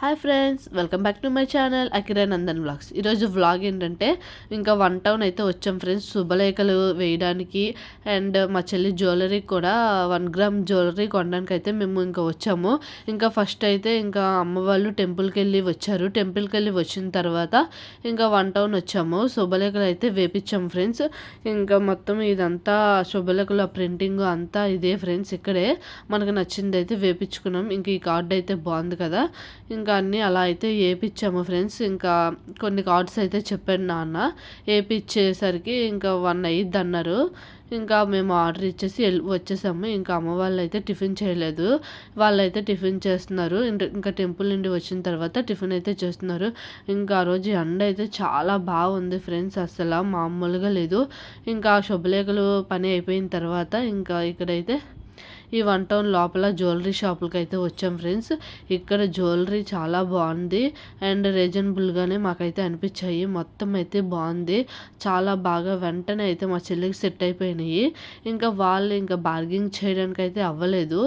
Hi friends welcome back to my channel Akira Nandan blogs ఈరోజు vlog ఏంటంటే ఇంకా one town అయితే వచ్చాం ఫ్రెండ్స్ శుభలేఖలు వేయడానికి. అండ్ మా చెల్లి జ్యువెలరీ కూడా వన్ గ్రామ్ జ్యువెలరీ కొనడానికి అయితే మేము ఇంకా వచ్చాము. ఇంకా ఫస్ట్ అయితే ఇంకా అమ్మ వాళ్ళు టెంపుల్కి వెళ్ళి వచ్చారు. టెంపుల్కి వెళ్ళి వచ్చిన తర్వాత ఇంకా వన్ టౌన్ వచ్చాము. శుభలేఖలు అయితే వేపించాం ఫ్రెండ్స్. ఇంకా మొత్తం ఇదంతా శుభలేఖలు ఆ ప్రింటింగ్ అంతా ఇదే ఫ్రెండ్స్ ఇక్కడే. మనకు నచ్చింది అయితే వేపించుకున్నాం ఇంక ఈ కార్డు అయితే బాగుంది కదా. ఇంకా ఇంకా అలా అయితే వేయించాము ఫ్రెండ్స్. ఇంకా కొన్ని కార్డ్స్ అయితే చెప్పాడు నాన్న. వేయించేసరికి ఇంకా వన్ అయ్యిద్ది అన్నారు ఇంకా మేము ఆర్డర్ ఇచ్చేసి వచ్చేసాము. ఇంకా అమ్మ వాళ్ళు అయితే టిఫిన్ చేయలేదు. వాళ్ళైతే టిఫిన్ చేస్తున్నారు. ఇంకా టెంపుల్ నుండి వచ్చిన తర్వాత టిఫిన్ అయితే చేస్తున్నారు. ఇంకా ఆ రోజు ఎండ అయితే చాలా బాగుంది ఫ్రెండ్స్. అసలు మామూలుగా లేదు. ఇంకా శుభలేఖలు పని అయిపోయిన తర్వాత ఇంకా ఇక్కడైతే ఈ వన్ టౌన్ లోపల జ్యువెలరీ షాపులకి అయితే వచ్చాం ఫ్రెండ్స్. ఇక్కడ జ్యువెలరీ చాలా బాగుంది. అండ్ రీజనబుల్గానే మాకైతే అనిపించాయి. మొత్తం అయితే బాగుంది. చాలా బాగా వెంటనే అయితే మా చెల్లికి సెట్ అయిపోయినాయి. ఇంకా వాళ్ళు ఇంకా బార్గింగ్ చేయడానికి అయితే అవ్వలేదు.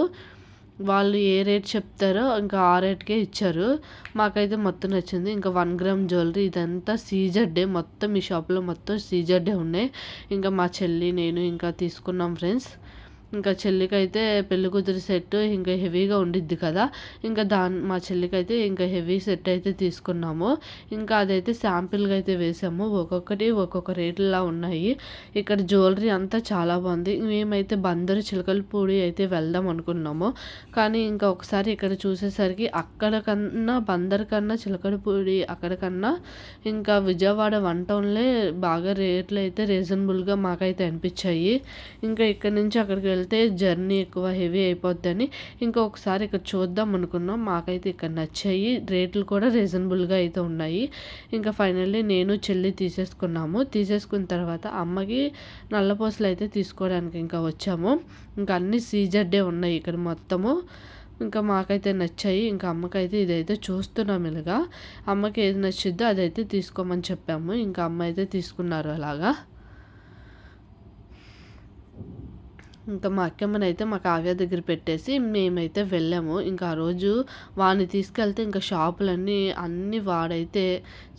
వాళ్ళు ఏ రేట్ చెప్తారో ఇంకా ఆ రేట్కే ఇచ్చారు. మాకైతే మొత్తం నచ్చింది. ఇంకా వన్ గ్రామ్ జ్యువెలరీ ఇదంతా సీజర్డే మొత్తం ఈ షాప్లో మొత్తం సీజర్డే ఉన్నాయి. ఇంకా మా చెల్లి నేను ఇంకా తీసుకున్నాం ఫ్రెండ్స్. ఇంకా చెల్లికైతే పెళ్ళికూతురు సెట్ ఇంకా హెవీగా ఉండిద్ది కదా. ఇంకా దాని మా చెల్లికైతే ఇంకా హెవీ సెట్ అయితే తీసుకున్నాము. ఇంకా అదైతే శాంపిల్గా అయితే వేసాము. ఒక్కొక్కటి ఒక్కొక్క రేట్లా ఉన్నాయి. ఇక్కడ జ్యువెలరీ అంతా చాలా బాగుంది. మేమైతే బందరు చిలకలపూడి అయితే వెళ్దాం అనుకున్నాము. కానీ ఇంకా ఒకసారి ఇక్కడ చూసేసరికి అక్కడ కన్నా బందర్ కన్నా చిలకలపూడి అక్కడ కన్నా ఇంకా విజయవాడ వన్ టౌన్లే బాగా రేట్లు అయితే రీజనబుల్గా మాకైతే అనిపించాయి. ఇంకా ఇక్కడ నుంచి అక్కడికి వెళ్తే జర్నీ ఎక్కువ హెవీ అయిపోద్దని ఇంకా ఒకసారి ఇక్కడ చూద్దాం అనుకున్నాం. మాకైతే ఇక్కడ నచ్చాయి. రేట్లు కూడా రీజనబుల్గా అయితే ఉన్నాయి. ఇంకా ఫైనల్లీ నేను చెల్లి తీసేసుకున్నాము. తీసేసుకున్న తర్వాత అమ్మకి నల్లపూసలు అయితే తీసుకోవడానికి ఇంకా వచ్చాము. ఇంకా అన్ని సీజర్డే ఉన్నాయి ఇక్కడ మొత్తము. ఇంకా మాకైతే నచ్చాయి. ఇంకా అమ్మకైతే ఇదైతే చూస్తున్నాం ఇలాగా. అమ్మకి ఏది నచ్చిద్దో అదైతే తీసుకోమని చెప్పాము. ఇంకా అమ్మ అయితే తీసుకున్నారు అలాగా. ఇంకా మా అక్కమ్మని అయితే మా కావ్య దగ్గర పెట్టేసి మేమైతే వెళ్ళాము. ఇంకా ఆ రోజు వాడిని తీసుకెళ్తే ఇంకా షాపులన్నీ అన్నీ వాడైతే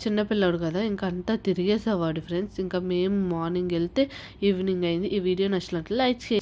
చిన్నపిల్లాడు కదా ఇంకా అంతా తిరిగేసేవాడు ఫ్రెండ్స్. ఇంకా మేము మార్నింగ్ వెళ్తే ఈవినింగ్ అయింది. ఈ వీడియో నచ్చినట్లు లైక్ చేయండి.